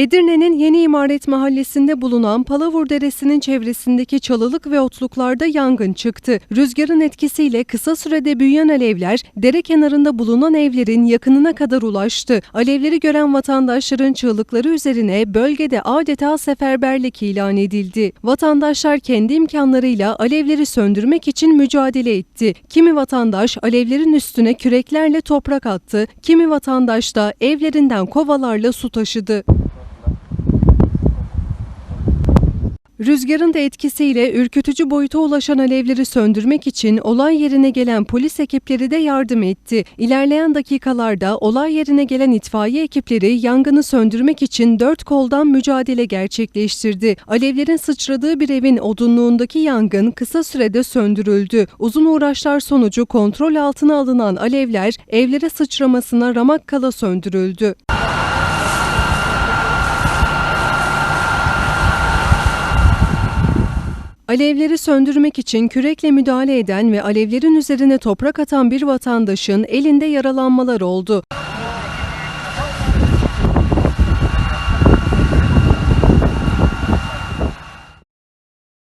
Edirne'nin Yeni İmaret Mahallesi'nde bulunan Palavur Deresi'nin çevresindeki çalılık ve otluklarda yangın çıktı. Rüzgarın etkisiyle kısa sürede büyüyen alevler dere kenarında bulunan evlerin yakınına kadar ulaştı. Alevleri gören vatandaşların çığlıkları üzerine bölgede adeta seferberlik ilan edildi. Vatandaşlar kendi imkanlarıyla alevleri söndürmek için mücadele etti. Kimi vatandaş alevlerin üstüne küreklerle toprak attı, kimi vatandaş da evlerinden kovalarla su taşıdı. Rüzgarın da etkisiyle ürkütücü boyuta ulaşan alevleri söndürmek için olay yerine gelen polis ekipleri de yardım etti. İlerleyen dakikalarda olay yerine gelen itfaiye ekipleri yangını söndürmek için dört koldan mücadele gerçekleştirdi. Alevlerin sıçradığı bir evin odunluğundaki yangın kısa sürede söndürüldü. Uzun uğraşlar sonucu kontrol altına alınan alevler evlere sıçramasına ramak kala söndürüldü. Alevleri söndürmek için kürekle müdahale eden ve alevlerin üzerine toprak atan bir vatandaşın elinde yaralanmalar oldu.